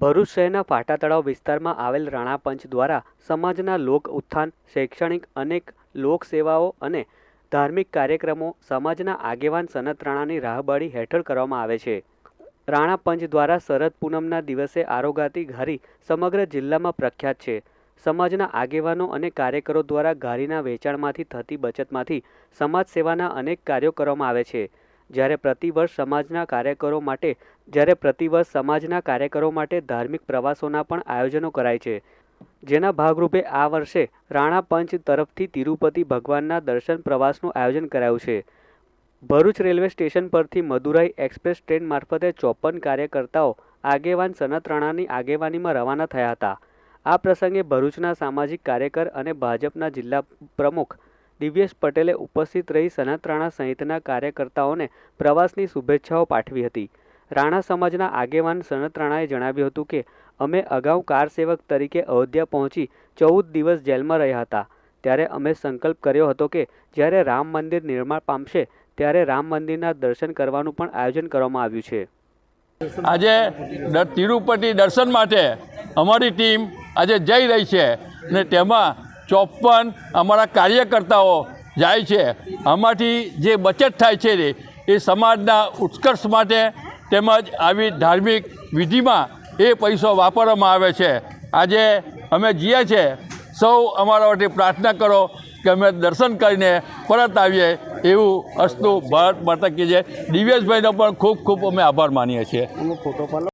ભરૂચ શહેરના ફાટા તળાવ વિસ્તારમાં આવેલ રાણા પંચ દ્વારા સમાજના લોક ઉત્થાન, શૈક્ષણિક અનેક લોક સેવાઓ અને ધાર્મિક કાર્યક્રમો સમાજના આગેવાન સનત રાણાની રાહબળી હેઠળ કરવામાં આવે છે. રાણા પંચ દ્વારા શરદ પૂનમના દિવસે આરોગાતી ઘારી સમગ્ર જિલ્લામાં પ્રખ્યાત છે. સમાજના આગેવાનો અને કાર્યકરો દ્વારા ઘારીના વેચાણમાંથી થતી બચતમાંથી સમાજ સેવાના અનેક કાર્યો કરવામાં આવે છે. જ્યારે પ્રતિવર્ષ સમાજના કાર્યકરો માટે, જ્યારે પ્રતિવર્ષ સમાજના કાર્યકરો માટે ધાર્મિક પ્રવાસોના પણ આયોજનો કરાય છે. જેના ભાગરૂપે આ વર્ષે રાણા પંચ તરફથી તિરુપતિ ભગવાનના દર્શન પ્રવાસનું આયોજન કરાયું છે. ભરૂચ રેલવે સ્ટેશન પરથી મદુરાઈ એક્સપ્રેસ ટ્રેન મારફતે ચોપન કાર્યકર્તાઓ આગેવાન સનત રાણાની આગેવાનીમાં રવાના થયા હતા. આ પ્રસંગે ભરૂચના સામાજિક કાર્યકર અને ભાજપના જિલ્લા પ્રમુખ દિવ્યેશ પટેલે ઉપસ્થિત રહી સનત રાણા સહિતના કાર્યકર્તાઓને પ્રવાસની શુભેચ્છાઓ પાઠવી હતી. રાણા સમાજના આગેવાન સનત રાણાએ જણાવ્યું હતું કે, અમે અગાઉ કાર સેવક તરીકે અયોધ્યા પહોંચી ચૌદ દિવસ જેલમાં રહ્યા હતા. ત્યારે અમે સંકલ્પ કર્યો હતો કે, જ્યારે રામ મંદિર નિર્માણ પામશે, ત્યારે રામ મંદિરના દર્શન કરવાનું પણ આયોજન કરવામાં આવ્યું છે. આજે તિરુપતિ દર્શન માટે અમારી ટીમ આજે જઈ રહી છે ને તેમાં ચોપન અમારા કાર્યકર્તાઓ જાય છે. આમાંથી જે બચત થાય છે એ સમાજના ઉત્કર્ષ માટે તેમજ આવી ધાર્મિક વિધિમાં એ પૈસો વાપરવામાં આવે છે. આજે અમે જઈએ છીએ સૌ અમારા માટે પ્રાર્થના કરો કે અમે દર્શન કરીને પરત આવીએ એવું અસ્તુ ભારત માતા કે છે દિવ્યેશભાઈનો પણ ખૂબ ખૂબ અમે આભાર માનીએ છીએ.